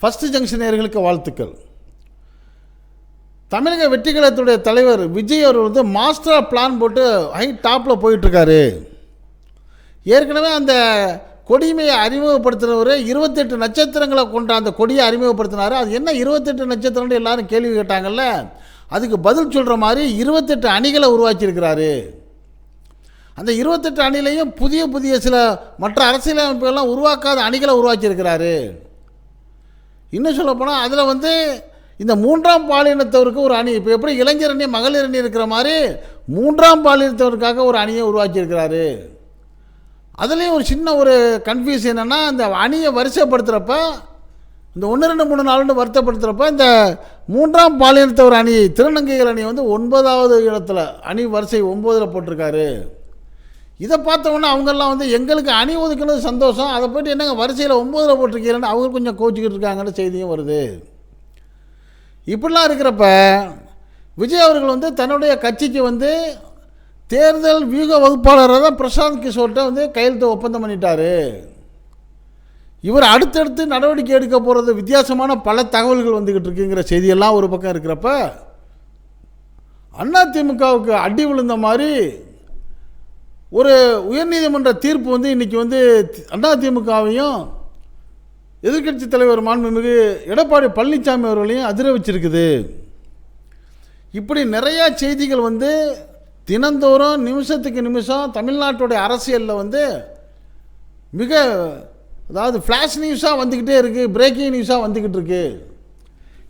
First ஜங்ஷனியர்களுக்கு வாழ்த்துக்கள். தமிழக வெற்றிகரத்துடைய தலைவர் விஜய் அவர் வந்து மாஸ்டர் பிளான் போட்டு ஹை டாப்பில் போயிட்டுருக்காரு. ஏற்கனவே அந்த கொடிமையை அறிமுகப்படுத்தினவர் இருபத்தெட்டு நட்சத்திரங்களை கொண்ட அந்த கொடியை அறிமுகப்படுத்தினார். அது என்ன இருபத்தெட்டு நட்சத்திரம்னு எல்லாரும் கேள்வி கேட்டாங்கல்ல? அதுக்கு பதில் சொல்கிற மாதிரி இருபத்தெட்டு அணிகளை உருவாக்கியிருக்கிறாரு. அந்த இருபத்தெட்டு அணிலையும் புதிய புதிய சில மற்ற அரசியலமைப்புகள்லாம் உருவாக்காத அணிகளை உருவாக்கியிருக்கிறாரு. இன்னும் சொல்லப்போனால் அதில் வந்து இந்த மூன்றாம் பாலினத்தவருக்கு ஒரு அணி. இப்போ எப்படி இளைஞர் அணி மகளிர் அணி இருக்கிற மாதிரி மூன்றாம் பாலினத்தவருக்காக ஒரு அணியை உருவாக்கியிருக்கிறாரு. அதுலேயும் ஒரு சின்ன ஒரு கன்ஃபியூஸ் என்னென்னா இந்த அணியை வரிசைப்படுத்துகிறப்ப இந்த ஒன்று ரெண்டு மூணு நாலுன்னு வருத்தப்படுத்துகிறப்ப இந்த மூன்றாம் பாலினத்தவர் அணி திருநங்கைகள் அணி வந்து ஒன்பதாவது இடத்துல அணி வரிசை ஒம்போதில் போட்டிருக்காரு. இதை பார்த்தவொன்னே அவங்கெல்லாம் வந்து எங்களுக்கு அணி ஒதுக்குனது சந்தோஷம். அதை போய்ட்டு என்னங்க வரிசையில் ஒம்போதில் போட்டிருக்கீங்கன்னு அவங்க கொஞ்சம் கோச்சிக்கிட்டு இருக்காங்கன்னு செய்தியும் வருது. இப்படிலாம் இருக்கிறப்ப விஜய் அவர்கள் வந்து தன்னுடைய கட்சிக்கு வந்து தேர்தல் வியூக வகுப்பாளராக தான் பிரசாந்த் கிஷோர்கிட்ட வந்து கையெழுத்து ஒப்பந்தம் பண்ணிட்டாரு. இவர் அடுத்தடுத்து நடவடிக்கை எடுக்க போகிறது வித்தியாசமான பல தகவல்கள் வந்துக்கிட்டு இருக்குங்கிற செய்தியெல்லாம் ஒரு பக்கம் இருக்கிறப்ப அதிமுகவுக்கு அடி விழுந்த மாதிரி ஒரு உயர்நீதிமன்ற தீர்ப்பு வந்து இன்றைக்கி வந்து அதிமுகவையும் எதிர்க்கட்சி தலைவர் மாண்புமிகு எடப்பாடி பழனிசாமி அவர்களையும் அதிர வச்சிருக்குது இப்படி நிறையா செய்திகள் வந்து தினந்தோறும் நிமிஷத்துக்கு நிமிஷம் தமிழ்நாட்டுடைய அரசியலில் வந்து மிக அதாவது ஃப்ளாஷ் நியூஸாக வந்துக்கிட்டே இருக்குது பிரேக்கிங் நியூஸாக வந்துக்கிட்டு இருக்குது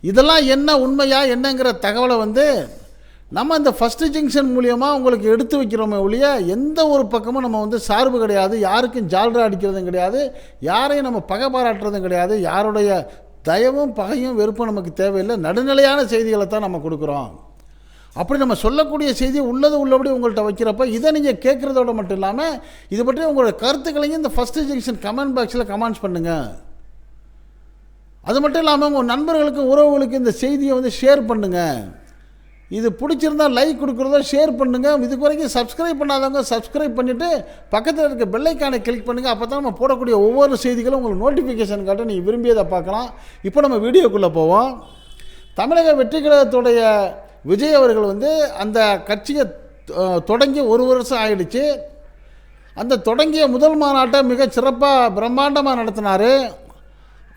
இதெல்லாம் என்ன உண்மையாக என்னங்கிற தகவலை வந்து நம்ம இந்த ஃபஸ்ட்டு ஜங்ஷன் மூலியமாக உங்களுக்கு எடுத்து வைக்கிறோமே ஒழிய எந்த ஒரு பக்கமும் நம்ம வந்து சார்பு கிடையாது யாருக்கும் ஜால்ரா அடிக்கிறதும் கிடையாது யாரையும் நம்ம பகை பாராட்டுறதும் கிடையாது யாருடைய தயவும் பகையும் வெறுப்பும் நமக்கு தேவையில்லை நடுநிலையான செய்திகளை தான் நம்ம கொடுக்குறோம். அப்படி நம்ம சொல்லக்கூடிய செய்தி உள்ளது உள்ளபடி உங்கள்கிட்ட வைக்கிறப்ப இதை நீங்கள் கேட்குறதோட மட்டும் இல்லாமல் இது பற்றி உங்களோட கருத்துக்களையும் இந்த ஃபஸ்ட்டு ஜங்ஷன் கமெண்ட் பாக்ஸில் கமெண்ட்ஸ் பண்ணுங்கள் அது மட்டும் இல்லாமல் உங்கள் நண்பர்களுக்கும் உறவுகளுக்கு இந்த செய்தியை வந்து ஷேர் பண்ணுங்கள் இது பிடிச்சிருந்தா லைக் கொடுக்குறதோ ஷேர் பண்ணுங்கள் இதுக்கு வரைக்கும் சப்ஸ்கிரைப் பண்ணாதவங்க சப்ஸ்கிரைப் பண்ணிவிட்டு பக்கத்தில் இருக்க பெல்லைக்கானை கிளிக் பண்ணுங்கள் அப்போ தான் நம்ம போடக்கூடிய ஒவ்வொரு செய்திகளும் உங்களுக்கு நோட்டிஃபிகேஷன் காட்ட நீங்கள் விரும்பியதை பார்க்கலாம். இப்போ நம்ம வீடியோக்குள்ளே போவோம். தமிழக வெற்றி கழகத்துடைய விஜய் அவர்கள் வந்து அந்த கட்சியை தொடங்கி ஒரு வருஷம் ஆயிடுச்சு. அந்த தொடங்கிய முதல் மாநாட்டை மிக சிறப்பாக பிரம்மாண்டமாக நடத்தினார்.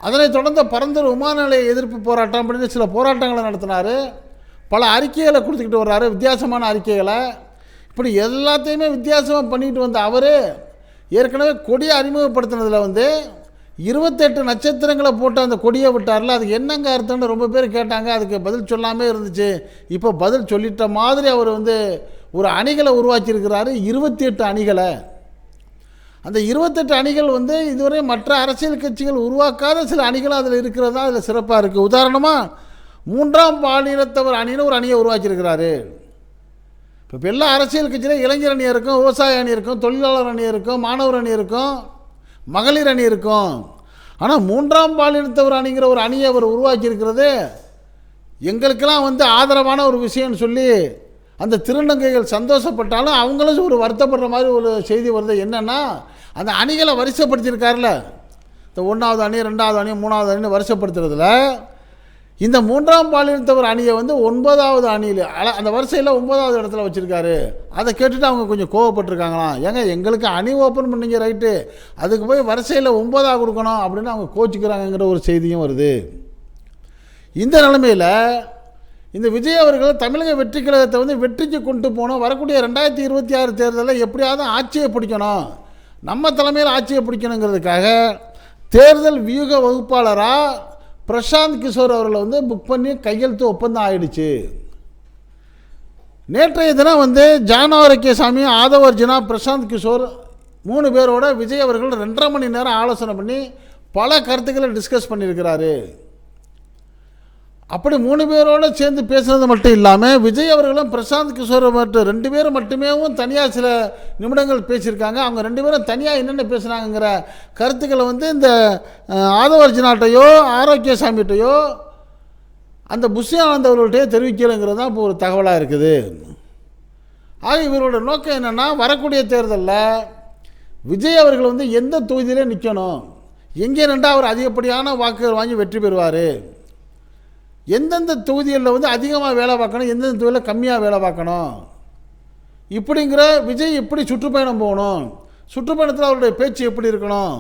அதனைத் தொடர்ந்து பரந்தூர் விமான நிலைய எதிர்ப்பு போராட்டம் அப்படின்னு சில போராட்டங்களை நடத்தினார். பல அறிக்கைகளை கொடுத்துக்கிட்டு வர்றாரு வித்தியாசமான அறிக்கைகளை. இப்படி எல்லாத்தையுமே வித்தியாசமாக பண்ணிட்டு வந்த அவர் ஏற்கனவே கொடியை அறிமுகப்படுத்தினதில் வந்து இருபத்தெட்டு நட்சத்திரங்களை போட்டு அந்த கொடியை விட்டார்ல அதுக்கு என்னங்க அர்த்தம்னு ரொம்ப பேர் கேட்டாங்க. அதுக்கு பதில் சொல்லாமே இருந்துச்சு. இப்போ பதில் சொல்லிட்ட மாதிரி அவர் வந்து ஒரு அணிகளை உருவாக்கியிருக்கிறாரு இருபத்தி எட்டு அணிகளை. அந்த இருபத்தெட்டு அணிகள் வந்து இதுவரை மற்ற அரசியல் கட்சிகள் உருவாக்காத சில அணிகளும் அதில் இருக்கிறதா? அதில் சிறப்பாக இருக்குது உதாரணமாக மூன்றாம் பாலினத்தவர் அணின்னு ஒரு அணியை உருவாக்கியிருக்கிறாரு. இப்போ எல்லா அரசியல் கட்சியிலும் இளைஞர் அணி இருக்கும் விவசாய அணி இருக்கும் தொழிலாளர் அணி இருக்கும் மாணவர் அணி இருக்கும் மகளிர் அணி இருக்கும். ஆனால் மூன்றாம் பாலினத்தவர் அணிங்கிற ஒரு அணியை அவர் உருவாக்கியிருக்கிறது எங்களுக்கெல்லாம் வந்து ஆதரவான ஒரு விஷயம்னு சொல்லி அந்த திருநங்கைகள் சந்தோஷப்பட்டாலும் அவங்களும் ஒரு வருத்தப்படுற மாதிரி ஒரு செய்தி வருது. என்னென்னா அந்த அணிகளை வரிசைப்படுத்தியிருக்காருல இந்த ஒன்றாவது அணி ரெண்டாவது அணி மூணாவது அணின்னு வரிசைப்படுத்துறதுல இந்த மூன்றாம் பாலினத்தவர் அணியை வந்து ஒன்பதாவது அணியில் அந்த வரிசையில் ஒன்பதாவது இடத்துல வச்சுருக்காரு. அதை கேட்டுட்டு அவங்க கொஞ்சம் கோவப்பட்டிருக்காங்களாம். ஏங்க எங்களுக்கு அணி ஓப்பன் பண்ணிங்க ரைட்டு அதுக்கு போய் வரிசையில் ஒன்பதாக கொடுக்கணும் அப்படின்னு அவங்க கோச்சிக்கிறாங்கங்கிற ஒரு செய்தியும் வருது. இந்த நிலைமையில் இந்த விஜய் அவர்கள் தமிழக வெற்றி கழகத்தை வந்து வெற்றிக்கு கொண்டு போகணும். வரக்கூடிய ரெண்டாயிரத்தி இருபத்தி ஆறு தேர்தலில் எப்படியாவது ஆட்சியை பிடிக்கணும். நம்ம தலைமையில் ஆட்சியை பிடிக்கணுங்கிறதுக்காக தேர்தல் வியூக வகுப்பாளராக பிரசாந்த் கிஷோர் அவர்களை வந்து புக் பண்ணி கையெழுத்து ஒப்பந்தம் ஆயிடுச்சு. நேற்றைய தினம் வந்து ஜானவரக்கியசாமி ஆதவர்ஜுனா பிரசாந்த் கிஷோர் மூணு பேரோட விஜய் அவர்கள் ரெண்டரை மணி நேரம் ஆலோசனை பண்ணி பல கருத்துக்களை டிஸ்கஸ் பண்ணியிருக்கிறாரு. அப்படி மூணு பேரோட சேர்ந்து பேசுனது மட்டும் இல்லாமல் விஜய் அவர்களும் பிரசாந்த் கிஷோர் மட்டும் ரெண்டு பேரும் மட்டுமேவும் தனியாக சில நிமிடங்கள் பேசியிருக்காங்க. அவங்க ரெண்டு பேரும் தனியாக என்னென்ன பேசுகிறாங்கங்கிற கருத்துக்களை வந்து இந்த ஆதவர்ஜினாட்டையோ ஆரோக்கியசாமிகிட்டையோ அந்த புஷியானந்த் அவர்கள்ட்டையோ தெரிவிக்கலைங்கிறது தான் இப்போ ஒரு தகவலாக இருக்குது. ஆக இவரோட நோக்கம் என்னென்னா வரக்கூடிய தேர்தலில் விஜய் அவர்கள் வந்து எந்த தொகுதியிலே நிற்கணும் எங்கே நின்றால் அவர் அதிகப்படியான வாக்குகள் வாங்கி வெற்றி பெறுவார்? எந்தெந்த தொகுதிகளில் வந்து அதிகமாக வேலை பார்க்கணும் எந்தெந்த தொகுதியில் கம்மியாக வேலை பார்க்கணும்? இப்படிங்கிற விஜய் எப்படி சுற்றுப்பயணம் போகணும்? சுற்றுப்பயணத்தில் அவருடைய பேச்சு எப்படி இருக்கணும்?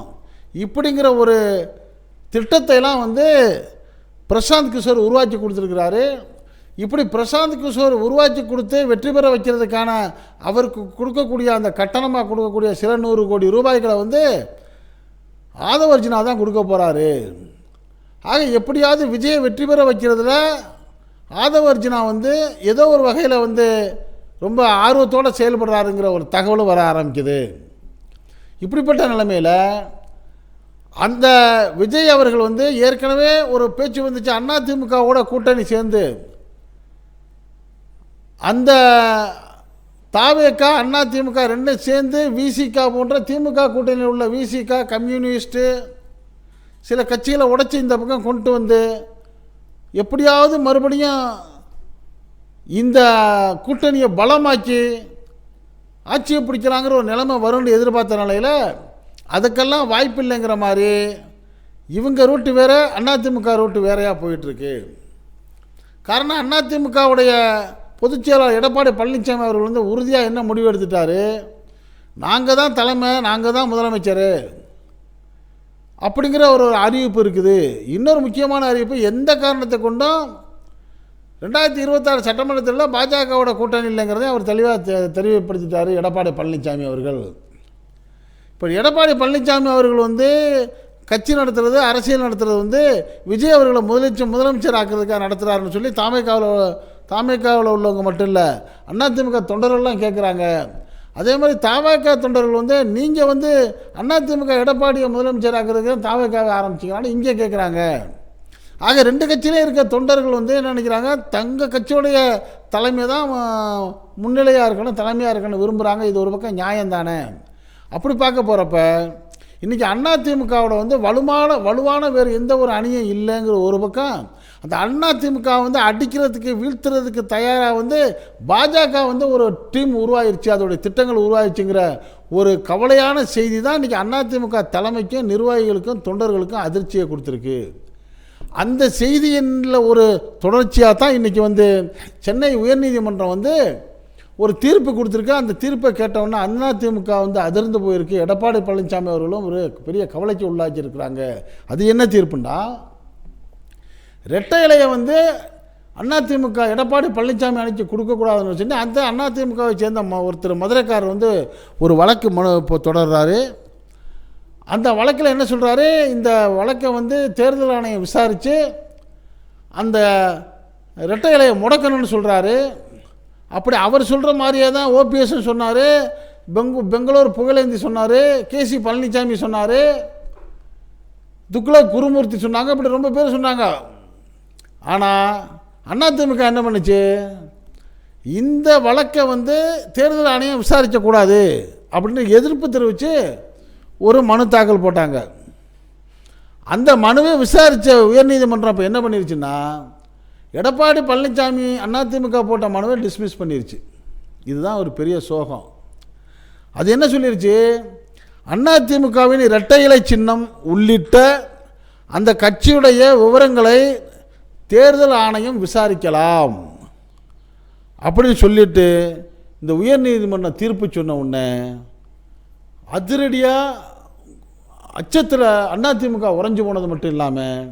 இப்படிங்கிற ஒரு திட்டத்தைலாம் வந்து பிரசாந்த் கிஷோர் உருவாக்கி கொடுத்துருக்கிறாரு. இப்படி பிரசாந்த் கிஷோர் உருவாக்கி கொடுத்து வெற்றி பெற வைக்கிறதுக்கான அவருக்கு கொடுக்கக்கூடிய அந்த கட்டணமாக கொடுக்கக்கூடிய சில நூறு கோடி ரூபாய்களை வந்து ஆதவர்ஜினா தான் கொடுக்க போகிறாரு ஆக எப்படியாவது விஜயை வெற்றி பெற வைக்கிறதுல ஆதவர்ஜினா வந்து ஏதோ ஒரு வகையில் வந்து ரொம்ப ஆர்வத்தோடு செயல்படுறாருங்கிற ஒரு தகவலும் வர ஆரம்பிக்குது. இப்படிப்பட்ட நிலைமையில் அந்த விஜய் அவர்கள் வந்து ஏற்கனவே ஒரு பேச்சு வந்துச்சு அண்ணா திமுகவோட கூட்டணி சேர்ந்து. அந்த தாவேக்கா அண்ணா திமுக ரெண்டும் சேர்ந்து விசிகா போன்ற திமுக கூட்டணியில் உள்ள விசிகா கம்யூனிஸ்ட்டு சில கட்சிகளை உடைச்சி இந்த பக்கம் கொண்டு வந்து எப்படியாவது மறுபடியும் இந்த கூட்டணியை பலமாக்கி ஆட்சியை பிடிக்கிறாங்கிற ஒரு நிலைமை வரும்னு எதிர்பார்த்த நிலையில் அதுக்கெல்லாம் வாய்ப்பு இல்லைங்கிற மாதிரி இவங்க ரூட்டு வேறு அதிமுக ரூட்டு வேறையாக போயிட்டுருக்கு. காரணம் அதிமுகவுடைய பொதுச் செயலாளர் எடப்பாடி பழனிசாமி அவர்கள் வந்து உறுதியாக என்ன முடிவு எடுத்துட்டார்? நாங்கள் தான் தலைமை நாங்கள் தான் முதலமைச்சர். அப்படிங்கிற ஒரு அறிவிப்பு இருக்குது. இன்னொரு முக்கியமான அறிவிப்பு எந்த காரணத்தை கொண்டும் ரெண்டாயிரத்தி இருபத்தாறு சட்டமன்றத்தில் பாஜகவோட கூட்டணி இல்லைங்கிறதை அவர் தெளிவாக தெளிவுபடுத்திட்டார் எடப்பாடி பழனிசாமி அவர்கள். இப்போ எடப்பாடி பழனிசாமி அவர்கள் வந்து கட்சி நடத்துறது அரசியல் நடத்துறது வந்து விஜய் அவர்களை முதலமைச்சர் முதலமைச்சர் ஆக்கிறதுக்காக நடத்துகிறாருன்னு சொல்லி தாமைக்காவில் தாமைக்காவில் உள்ளவங்க மட்டும் இல்லை அதிமுக தொண்டர்கள்லாம் கேட்குறாங்க அதே மாதிரி தாவேக்கா தொண்டர்கள் வந்து நீங்கள் வந்து அதிமுக எடப்பாடியை முதலமைச்சர் ஆக்கிறதுக்கு தாவேக்காவை இங்கே கேட்குறாங்க. ஆக ரெண்டு கட்சியிலையும் இருக்க தொண்டர்கள் வந்து என்ன நினைக்கிறாங்க? தங்க கட்சியுடைய தலைமை தான் முன்னிலையாக இருக்கணும் தலைமையாக இருக்கணும் விரும்புகிறாங்க இது ஒரு பக்கம் நியாயம் தானே அப்படி பார்க்க போகிறப்ப இன்றைக்கி அதிமுகவோட வந்து வலுவான வலுவான வேறு எந்த ஒரு அணியும் இல்லைங்கிற ஒரு பக்கம் அந்த அண்ணா திமுக வந்து அடிக்கிறதுக்கு வீழ்த்துறதுக்கு தயாராக வந்து பாஜக வந்து ஒரு டீம் உருவாயிருச்சு. அதோடைய திட்டங்கள் உருவாயிருச்சுங்கிற ஒரு கவலையான செய்தி தான் இன்றைக்கி அதிமுக தலைமைக்கும் நிர்வாகிகளுக்கும் தொண்டர்களுக்கும் அதிர்ச்சியை கொடுத்துருக்கு. அந்த செய்தியில் ஒரு தொடர்ச்சியாக தான் இன்றைக்கி வந்து சென்னை உயர்நீதிமன்றம் வந்து ஒரு தீர்ப்பு கொடுத்துருக்கு. அந்த தீர்ப்பை கேட்டவுடனே அதிமுக வந்து அதிர்ந்து போயிருக்கு. எடப்பாடி பழனிசாமி அவர்களும் ஒரு பெரிய கவலைக்கு உள்ளாக்கி இருக்கிறாங்க. அது என்ன தீர்ப்புண்டா? ரெட்டை இலையை வந்து அதிமுக எடப்பாடி பழனிசாமி அணிக்கு கொடுக்கக்கூடாதுன்னு சொல்லி அந்த அதிமுகவை சேர்ந்த ம ஒருத்தர் மதுரைக்காரர் வந்து ஒரு வழக்கு மனு இப்போ தொடர்றாரு. அந்த வழக்கில் என்ன சொல்கிறாரு இந்த வழக்கை வந்து தேர்தல் ஆணையம் விசாரித்து அந்த ரெட்டை இலையை முடக்கணும்னு சொல்கிறாரு அப்படி அவர் சொல்கிற மாதிரியே தான் ஓபிஎஸ்ன்னு சொன்னார். பெங்கு பெங்களூர் புகழேந்தி சொன்னார். கேசி பழனிசாமி சொன்னார். துக்ளக் குருமூர்த்தி சொன்னாங்க. இப்படி ரொம்ப பேர் சொன்னாங்க. ஆனால் அதிமுக என்ன பண்ணுச்சு? இந்த வழக்கை வந்து தேர்தல் ஆணையம் விசாரிக்கக்கூடாது அப்படின்னு எதிர்ப்பு தெரிவித்து ஒரு மனு தாக்கல் போட்டாங்க. அந்த மனுவை விசாரித்த உயர்நீதிமன்றம் இப்போ என்ன பண்ணிருச்சுன்னா எடப்பாடி பழனிசாமி அதிமுக போட்ட மனுவை டிஸ்மிஸ் பண்ணிருச்சு. இதுதான் ஒரு பெரிய சோகம். அது என்ன சொல்லிருச்சு? அதிமுகவின் இரட்டை இலை சின்னம் உள்ளிட்ட அந்த கட்சியுடைய விவரங்களை தேர்தல் ஆணையம் விசாரிக்கலாம். அப்படின்னு சொல்லிட்டு இந்த உயர்நீதிமன்ற தீர்ப்பு சொன்ன உடனே அதிரடியாக அச்சத்தில் அதிமுக உறைஞ்சு போனது மட்டும் இல்லாமல்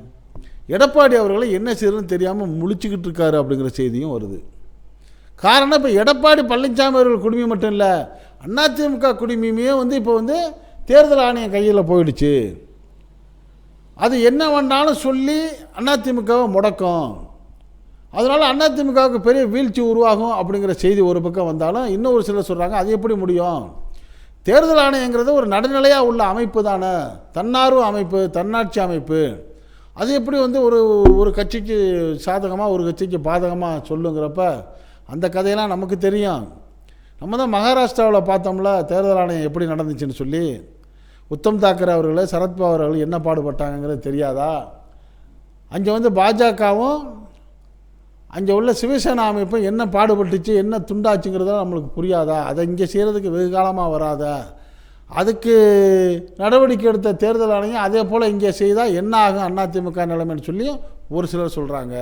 எடப்பாடி அவர்களை என்ன செய்யறதுன்னு தெரியாமல் முழிச்சுக்கிட்டு இருக்காரு அப்படிங்கிற செய்தியும் வருது. காரணம் இப்போ எடப்பாடி பழனிசாமி அவர்கள் குடுமி மட்டும் இல்லை அதிமுக குடுமியுமே வந்து இப்போ வந்து தேர்தல் ஆணையம் கையில் போயிடுச்சு. அது என்ன வேணாலும் சொல்லி அதிமுகவை முடக்கும். அதனால் அதிமுகவுக்கு பெரிய வீழ்ச்சி உருவாகும் அப்படிங்கிற செய்தி ஒரு பக்கம் வந்தாலும் இன்னும் ஒரு சிலர் சொல்கிறாங்க அது எப்படி முடியும்? தேர்தல் ஆணையங்கிறது ஒரு நடுநிலையாக உள்ள அமைப்பு தானே. தன்னார்வ அமைப்பு தன்னாட்சி அமைப்பு. அது எப்படி வந்து ஒரு ஒரு கட்சிக்கு சாதகமாக ஒரு கட்சிக்கு பாதகமாக சொல்லுங்கிறப்ப அந்த கதையெல்லாம் நமக்கு தெரியும். நம்ம தான் மகாராஷ்டிராவில் பார்த்தோம்ல தேர்தல் ஆணையம் எப்படி நடந்துச்சுன்னு சொல்லி. உத்தம் தாக்கரே அவர்கள் சரத்பவார் அவர்கள் என்ன பாடுபட்டாங்கங்கிறது தெரியாதா? அங்கே வந்து பாஜகவும் அங்கே உள்ள சிவசேனா அமைப்பும் என்ன பாடுபட்டுச்சு என்ன துண்டாச்சுங்கிறத நம்மளுக்கு புரியாதா? அதை இங்கே செய்கிறதுக்கு வெகு காலமாக வராதா. அதுக்கு நடவடிக்கை எடுத்த தேர்தல் ஆணையம் அதே போல் இங்கே செய்தால் என்ன ஆகும் அதிமுக நிலைமைன்னு சொல்லியும் ஒரு சிலர் சொல்கிறாங்க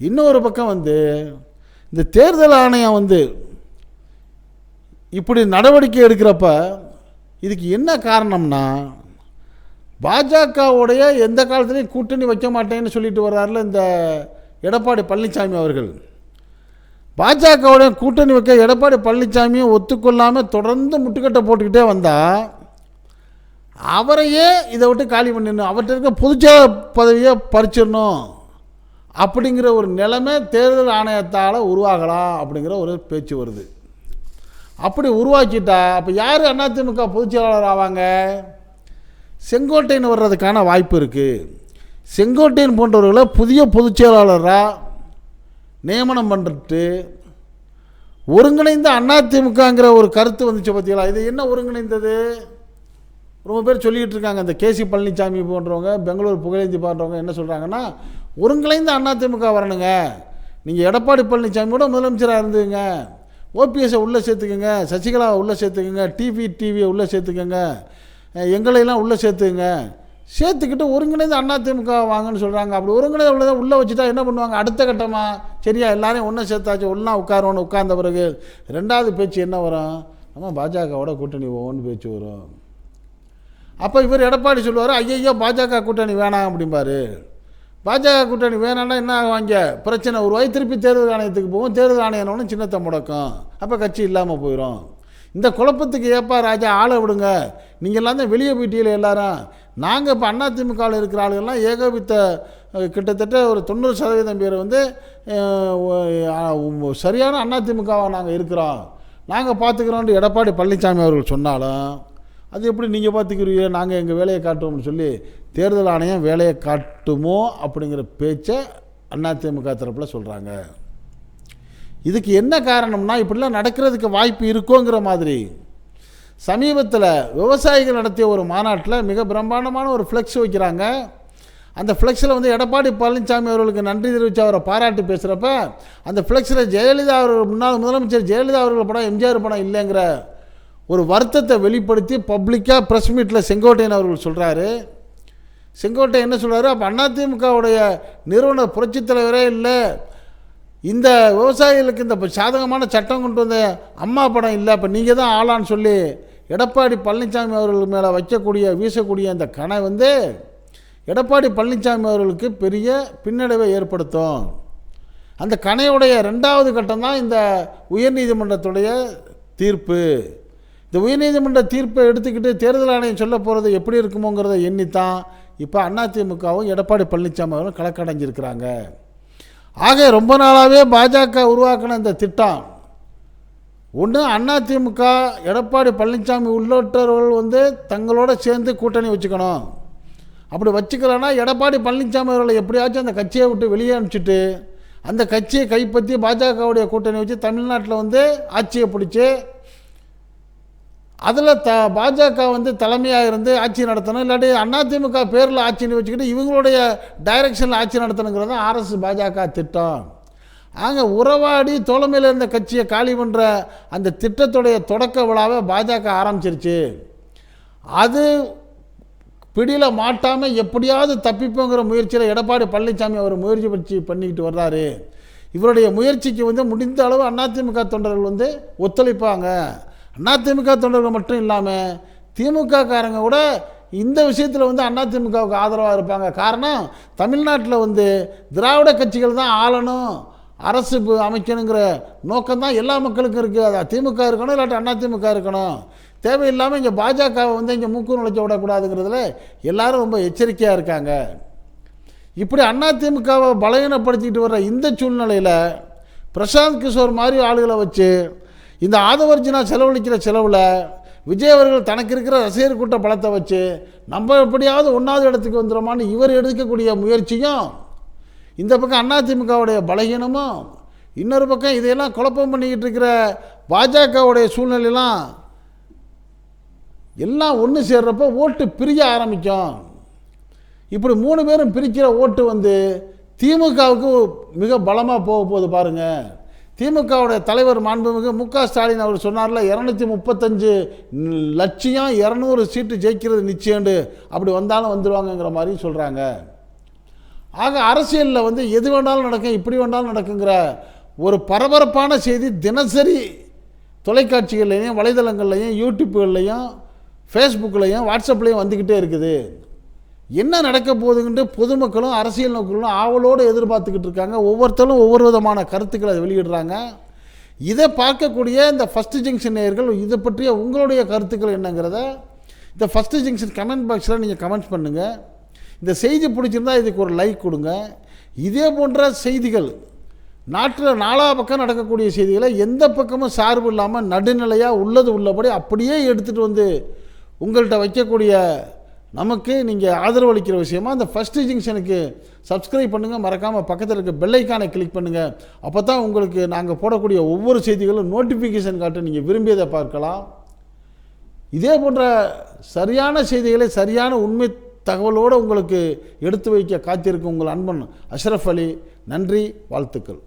இன்னொரு பக்கம் வந்து இந்த தேர்தல் ஆணையம் வந்து இப்படி நடவடிக்கை எடுக்கிறப்ப இதுக்கு என்ன காரணம்னா பாஜகவுடைய எந்த காலத்துலேயும் கூட்டணி வைக்க மாட்டேன்னு சொல்லிட்டு வர்றாருல இந்த எடப்பாடி பழனிசாமி அவர்கள். பாஜகவுடைய கூட்டணி வைக்க எடப்பாடி பழனிசாமியும் ஒத்துக்கொள்ளாமல் தொடர்ந்து முட்டுக்கட்டை போட்டுக்கிட்டே வந்தால் அவரையே இதை விட்டு காலி பண்ணிடணும். அவர்கிட்ட இருக்க பொதுச்செயலர் பதவியை பறிச்சிடணும். அப்படிங்கிற ஒரு நிலைமை தேர்தல் ஆணையத்தால் உருவாகலாம் அப்படிங்கிற ஒரு பேச்சு வருது. அப்படி உருவாக்கிட்டா அப்போ யார் அதிமுக பொதுச்செயலாளர் ஆவாங்க? செங்கோட்டையன் வர்றதுக்கான வாய்ப்பு இருக்குது செங்கோட்டையன் போன்றவர்களை புதிய பொதுச்செயலாளராக நியமனம் பண்ணிட்டு ஒருங்கிணைந்த அதிமுகங்கிற ஒரு கருத்து வந்துச்சு பார்த்தீங்களா இது என்ன ஒருங்கிணைந்தது? ரொம்ப பேர் சொல்லிக்கிட்டு இருக்காங்க. இந்த கேசி பழனிசாமி போன்றவங்க பெங்களூர் புகழேந்தி போன்றவங்க என்ன சொல்கிறாங்கன்னா ஒருங்கிணைந்த அதிமுக வரணுங்க. நீங்கள் எடப்பாடி பழனிசாமியோட முதலமைச்சராக இருந்துங்க. ஓபிஎஸ்ஸை உள்ளே சேர்த்துக்கோங்க சசிகலாவை உள்ளே சேர்த்துக்கோங்க டிவி டிவியை உள்ளே சேர்த்துக்கோங்க எங்களையெல்லாம் உள்ளே சேர்த்துக்கங்க. சேர்த்துக்கிட்டு ஒருங்கிணைந்த அதிமுக வாங்கன்னு சொல்கிறாங்க அப்படி ஒருங்கிணைந்து உள்ளதை உள்ளே வச்சுட்டா என்ன பண்ணுவாங்க? அடுத்த கட்டமாக சரியா எல்லாரையும் ஒன்றை சேர்த்தாச்சு ஒன்றா உட்காரணும் உட்கார்ந்த பிறகு ரெண்டாவது பேச்சு என்ன வரும்? நம்ம பாஜகவோட கூட்டணி போவோன்னு பேச்சு வரும். அப்போ இவர் எடப்பாடி சொல்லுவார் ஐயையோ பாஜக கூட்டணி வேணாம் அப்படிம்பாரு. பாஜக கூட்டணி வேணாம்னா என்ன ஆகுவாங்க பிரச்சனை உருவாகி திருப்பி தேர்தல் ஆணையத்துக்கு போவோம். தேர்தல் ஆணையம்னு சின்னத்தை முடக்கும். அப்போ கட்சி இல்லாமல் போயிடும் இந்த குழப்பத்துக்கு ஏப்பா ராஜா ஆளை விடுங்க. நீங்கள் எல்லாம் தான் வெளியே போயிட்டீங்களே எல்லாரும். நாங்கள் இப்போ அதிமுகவில் இருக்கிற ஆளுகள்லாம் ஏகோபித்த கிட்டத்தட்ட ஒரு தொண்ணூறு சதவீதம் பேர் வந்து சரியான அதிமுகவாக நாங்கள் இருக்கிறோம். நாங்கள் பார்த்துக்கிறோன்ட்டு எடப்பாடி பழனிசாமி அவர்கள் சொன்னாலும் அது எப்படி நீங்கள் பார்த்துக்கிறீங்க நாங்கள் எங்கள் வேலையை காட்டுவோம்னு சொல்லி தேர்தல் ஆணையம் வேலையை காட்டுமோ அப்படிங்கிற பேச்சை அதிமுக தரப்பில் சொல்கிறாங்க இதுக்கு என்ன காரணம்னா இப்படிலாம் நடக்கிறதுக்கு வாய்ப்பு இருக்கோங்கிற மாதிரி. சமீபத்தில் விவசாயிகள் நடத்திய ஒரு மாநாட்டில் மிக பிரம்மாண்டமான ஒரு ஃப்ளெக்ஸ் வைக்கிறாங்க. அந்த ஃப்ளெக்ஸில் வந்து எடப்பாடி பழனிசாமி அவர்களுக்கு நன்றி தெரிவித்து அவரை பாராட்டி பேசுகிறப்ப அந்த ஃப்ளெக்ஸில் ஜெயலலிதா அவர்கள் முன்னாள் முதலமைச்சர் ஜெயலலிதா அவர்கள் படம் எம்ஜிஆர் படம் இல்லைங்கிற ஒரு வருத்தத்தை வெளிப்படுத்தி பப்ளிக்காக ப்ரெஸ் மீட்டில் செங்கோட்டையன் அவர்கள் சொல்கிறாரு செங்கோட்டை என்ன சொல்கிறாரு அப்போ அதிமுகவுடைய நிறுவன புரட்சித் தலைவரே இல்லை. இந்த விவசாயிகளுக்கு இந்த சாதகமான சட்டம் கொண்டு வந்த அம்மா படம் இல்லை. அப்போ நீங்கள் தான் ஆளான்னு சொல்லி எடப்பாடி பழனிசாமி அவர்கள் மேலே வைக்கக்கூடிய வீசக்கூடிய அந்த கணை வந்து எடப்பாடி பழனிசாமி அவர்களுக்கு பெரிய பின்னடைவை ஏற்படுத்தும். அந்த கணையுடைய ரெண்டாவது கட்டம் தான் இந்த உயர்நீதிமன்றத்துடைய தீர்ப்பு. இந்த உயர்நீதிமன்ற தீர்ப்பை எடுத்துக்கிட்டு தேர்தல் ஆணையம் சொல்ல போகிறது எப்படி இருக்குமோங்கிறத எண்ணித்தான் இப்போ அதிமுகவும் எடப்பாடி பழனிசாமி அவர்களும் கலக்கடைஞ்சிருக்கிறாங்க. ஆக ரொம்ப நாளாகவே பாஜக உருவாக்கின இந்த திட்டம். ஒன்று அதிமுக எடப்பாடி பழனிசாமி உள்ளிட்டவர்கள் வந்து தங்களோட சேர்ந்து கூட்டணி வச்சுக்கணும். அப்படி வச்சுக்கலன்னா எடப்பாடி பழனிசாமி அவர்களை எப்படியாச்சும் அந்த கட்சியை விட்டு வெளியே அனுப்பிச்சிட்டு அந்த கட்சியை கைப்பற்றி பாஜகவுடைய கூட்டணி வச்சு தமிழ்நாட்டில் வந்து ஆட்சியை பிடிச்சி அதில் த பாஜக வந்து தலைமையாக இருந்து ஆட்சி நடத்தணும். இல்லாட்டி அதிமுக பேரில் ஆட்சின்னு வச்சுக்கிட்டு இவங்களுடைய டைரக்ஷனில் ஆட்சி நடத்தணுங்கிறது தான் ஆர்எஸ் பாஜக திட்டம். ஆக உறவாடி தோழமையில் இருந்த கட்சியை காலி பண்ணுற அந்த திட்டத்துடைய தொடக்க விழாவை பாஜக ஆரம்பிச்சிருச்சு. அது பிடியில் மாட்டாமல் எப்படியாவது தப்பிப்போங்கிற முயற்சியில் எடப்பாடி பழனிசாமி அவர் முயற்சி வச்சு பண்ணிக்கிட்டு வர்றாரு. இவருடைய முயற்சிக்கு வந்து முடிந்த அளவு அதிமுக தொண்டர்கள் வந்து ஒத்துழைப்பாங்க. அதிமுக தொண்டர்கள் மட்டும் இல்லாமல் திமுக காரங்க கூட இந்த விஷயத்தில் வந்து அதிமுகவுக்கு ஆதரவாக இருப்பாங்க. காரணம் தமிழ்நாட்டில் வந்து திராவிட கட்சிகள் தான் ஆளணும் அரசு அமைக்கணுங்கிற நோக்கம் தான் எல்லா மக்களுக்கும் இருக்குது அது திமுக இருக்கணும் இல்லாட்டி அதிமுக இருக்கணும். தேவையில்லாமல் இங்கே பாஜகவை வந்து இங்கே மூக்கு நுழைச்ச விடக்கூடாதுங்கிறதுல எல்லாரும் ரொம்ப எச்சரிக்கையாக இருக்காங்க. இப்படி அதிமுகவை பலகீனப்படுத்திக்கிட்டு வர்ற இந்த சூழ்நிலையில் பிரசாந்த் கிஷோர் மாதிரி ஆளுகளை வச்சு இந்த ஆதவர்ஜினா செலவழிக்கிற செலவில் விஜய் அவர்கள் தனக்கு இருக்கிற ரசிகர் கூட்ட பலத்தை வச்சு நம்ம எப்படியாவது ஒன்றாவது இடத்துக்கு வந்துடுமான்னு இவர் எடுக்கக்கூடிய முயற்சியும் இந்த பக்கம் அதிமுகவுடைய பலகீனமும் இன்னொரு பக்கம் இதையெல்லாம் குழப்பம் பண்ணிக்கிட்டு இருக்கிற பாஜகவுடைய சூழ்நிலையெல்லாம் எல்லாம் ஒன்று சேர்றப்போ ஓட்டு பிரிய ஆரம்பிக்கும். இப்படி மூணு பேரும் பிரிக்கிற ஓட்டு வந்து திமுகவுக்கு மிக பலமாக போக போகுது பாருங்கள் திமுகவுடைய தலைவர் மாண்புமிகு மு க ஸ்டாலின் அவர் சொன்னார்ல இரநூத்தி முப்பத்தஞ்சு லட்சியம் இரநூறு சீட்டு ஜெயிக்கிறது நிச்சயண்டு அப்படி வந்தாலும் வந்துடுவாங்கங்கிற மாதிரி சொல்கிறாங்க ஆக அரசியலில் வந்து எது வேணாலும் நடக்கும் இப்படி வேண்டாலும் நடக்குங்கிற ஒரு பரபரப்பான செய்தி தினசரி தொலைக்காட்சிகள்லையும் வலைதளங்கள்லையும் யூடியூப்புகள்லையும் ஃபேஸ்புக்லையும் வாட்ஸ்அப்லேயும் வந்துக்கிட்டே இருக்குது. என்ன நடக்க போகுதுன்ட்டு பொதுமக்களும் அரசியல் நோக்கங்களும் ஆவலோடு எதிர்பார்த்துக்கிட்டு இருக்காங்க. ஒவ்வொருத்தரும் ஒவ்வொரு விதமான கருத்துக்களை வெளியிடுறாங்க. இதை பார்க்கக்கூடிய இந்த ஃபஸ்ட்டு ஜங்ஷன் நேயர்கள் இதை பற்றிய உங்களுடைய கருத்துக்கள் என்னங்கிறத இந்த ஃபஸ்ட்டு ஜங்ஷன் கமெண்ட் பாக்ஸில் நீங்கள் கமெண்ட் பண்ணுங்கள் இந்த செய்தி பிடிச்சிருந்தா இதுக்கு ஒரு லைக் கொடுங்க. இதே போன்ற செய்திகள் நாட்டில் நாலா பக்கம் நடக்கக்கூடிய செய்திகளை எந்த பக்கமும் சார்பு இல்லாமல் நடுநிலையாக உள்ளது உள்ளபடி அப்படியே எடுத்துகிட்டு வந்து உங்கள்கிட்ட வைக்கக்கூடிய நமக்கு நீங்கள் ஆதரவு அளிக்கிற விஷயமா அந்த ஃபஸ்ட் ஜங்ஷனுக்கு சப்ஸ்கிரைப் பண்ணுங்கள் மறக்காமல் பக்கத்தில் இருக்க பெல்லைக்கானை கிளிக் பண்ணுங்கள் அப்போ தான் உங்களுக்கு நாங்கள் போடக்கூடிய ஒவ்வொரு செய்திகளும் நோட்டிஃபிகேஷன் காட்ட நீங்கள் விரும்பியதை பார்க்கலாம். இதே போன்ற சரியான செய்திகளை சரியான உண்மை தகவலோடு உங்களுக்கு எடுத்து வைக்க காத்திருக்கும் உங்கள் அன்பன் அஷ்ரஃப் அலி. நன்றி வாழ்த்துக்கள்.